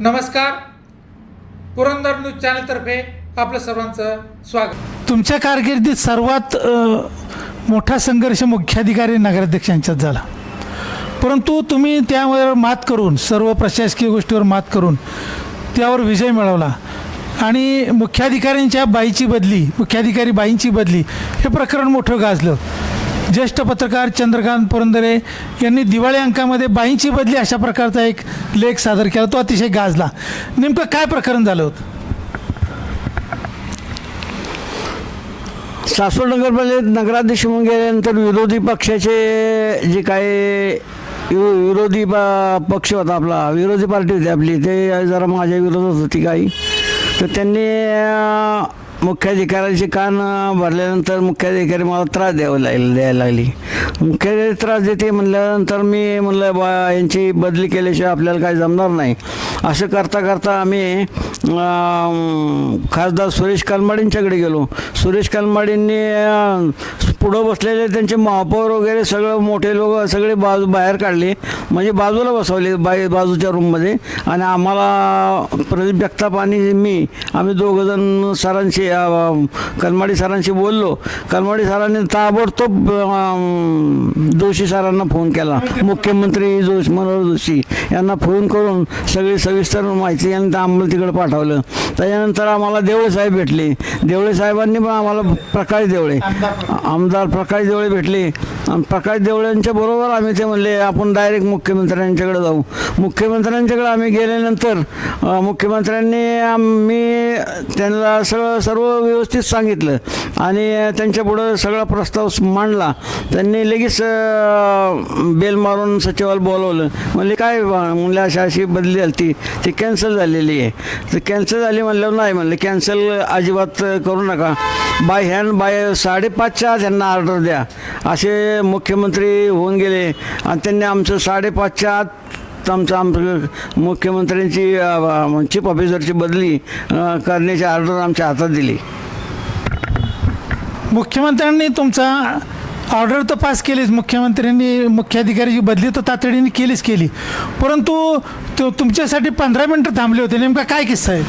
नमस्कार. पुरंदर न्यूज चॅनलतर्फे आपलं सर्वांचं स्वागत. तुमच्या कारकिर्दीत सर्वात मोठा संघर्ष मुख्याधिकारी नगराध्यक्षांच्यात झाला. परंतु तुम्ही त्यावर मात करून सर्व प्रशासकीय गोष्टीवर मात करून त्यावर विजय मिळवला. आणि मुख्याधिकाऱ्यांच्या बाईची बदली मुख्याधिकारी बाईंची बदली हे प्रकरण मोठं गाजलं. ज्येष्ठ पत्रकार चंद्रकांत पुरंदरे यांनी दिवाळी अंकामध्ये बाईंची बदली अशा प्रकारचा एक लेख सादर केला. तो अतिशय गाजला. नेमकं काय प्रकरण झालं होतं? सासवड नगरपालिकेत नगराध्यक्ष म्हणून गेल्यानंतर विरोधी पक्षाचे जे काही वि- विरोधी पक्ष होता आपला विरोधी पार्टी होती आपली ते जरा माझ्या विरोधात होती काही. तर त्यांनी अं, मुख्याधिकाऱ्याचे कान भरल्यानंतर मुख्याधिकारी मला त्रास द्यावं लागेल द्यायला लागली. मुख्याधिकारी त्रास देते म्हणल्यानंतर मी म्हणलं बा यांची बदली केल्याशिवाय आपल्याला काही जमणार नाही. असं करता करता आम्ही खासदार सुरेश कालमाडींच्याकडे गेलो. सुरेश कालमाडींनी पुढं बसलेले त्यांचे महापौर वगैरे सगळं मोठे लोक सगळे बाजू बाहेर काढले. म्हणजे बाजूला बसवले बाई बाजूच्या रूममध्ये. आणि आम्हाला प्रदीप जगताप आणि मी आम्ही दोघंजण सरांशी कलमाडी सरांशी बोललो. कलमाडी सरांनी ताबडतोब जोशी सरांना फोन केला. मुख्यमंत्री जोश मनोहर जोशी यांना फोन करून सगळी सविस्तर माहिती यानंतर आम्हाला तिकडे पाठवलं. त्याच्यानंतर आम्हाला देवळे साहेब भेटले. देवळे साहेबांनी पण आम्हाला प्रकाश देवळे आमदार प्रकाश देवळे भेटले. प्रकाश देवळ्यांच्या बरोबर आम्ही ते म्हणले आपण डायरेक्ट मुख्यमंत्र्यांच्याकडे जाऊ. मुख्यमंत्र्यांच्याकडे आम्ही गेल्यानंतर मुख्यमंत्र्यांनी आम्ही त्यांना सगळं सर्व व्यवस्थित सांगितलं. आणि त्यांच्या पुढं सगळा प्रस्ताव मांडला. त्यांनी लगेच बेल मारून सचिवाला बोलवलं. म्हणले काय बा? अशा अशी बदली झाली ती कॅन्सल झालेली आहे. तर कॅन्सल झाली म्हणल्यावर नाही म्हणलं. कॅन्सल अजिबात करू नका. बाय हॅन्ड बाय साडेपाचच्या आत त्यांना ऑर्डर द्या. असे मुख्यमंत्री होऊन गेले. आणि त्यांनी आमचं साडेपाचच्या आत आमचं आमचं मुख्यमंत्र्यांची चीफ ऑफिसरची बदली करण्याची ऑर्डर आमच्या हातात दिली. मुख्यमंत्र्यांनी तुमचा ऑर्डर तर पास केलीच मुख्यमंत्र्यांनी मुख्याधिकारीची बदली तर तातडीने केलीच केली. परंतु तु- तुमच्यासाठी पंधरा मिनटं थांबले होते नेमका काय किस्सा आहे?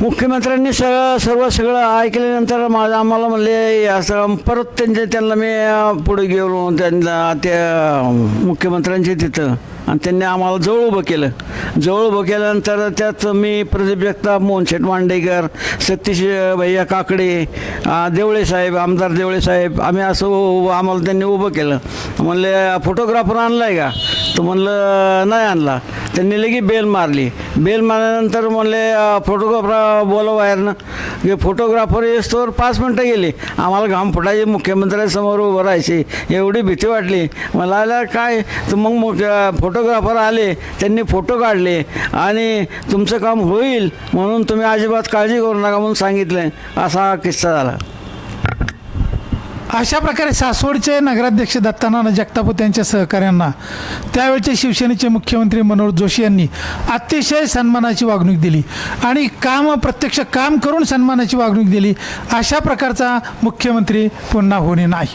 मुख्यमंत्र्यांनी सगळं सर्व सगळं ऐकल्यानंतर माझं आम्हाला म्हणले असं परत त्यांच्या त्यांना मी पुढे गेलो त्यांना त्या मुख्यमंत्र्यांचे तिथं आणि त्यांनी आम्हाला जवळ उभं केलं. जवळ उभं केल्यानंतर त्यात मी प्रदीप जगताप मोहनशेठ मांडेकर सतीश भैया काकडे देवळे साहेब आमदार देवळे साहेब आम्ही असं आम्हाला त्यांनी उभं केलं. म्हणले फोटोग्राफर आणला आहे का? तर म्हणलं नाही आणला. त्यांनी लगे बेल मारली. बेल मारल्यानंतर म्हणले फोटोग्राफर बोलव बाहेरनं. हे फोटोग्राफर येस्तोवर पाच मिनटं गेली. आम्हाला घाम फुटायचे मुख्यमंत्र्यांसमोर उभं राहायची. एवढी भीती वाटली. मला काय? तर मग मग फोटोग्राफर आले. त्यांनी फोटो काढले. आणि तुमचं काम होईल म्हणून तुम्ही अजिबात काळजी करू नका म्हणून सांगितलं असा हा किस्सा झाला. अशा प्रकारे सासवडचे नगराध्यक्ष दत्तानाना जगतापूत यांच्या सहकाऱ्यांना त्यावेळचे शिवसेनेचे मुख्यमंत्री मनोहर जोशी यांनी अतिशय सन्मानाची वागणूक दिली. आणि काम प्रत्यक्ष काम करून सन्मानाची वागणूक दिली. अशा प्रकारचा मुख्यमंत्री पुन्हा होणे नाही.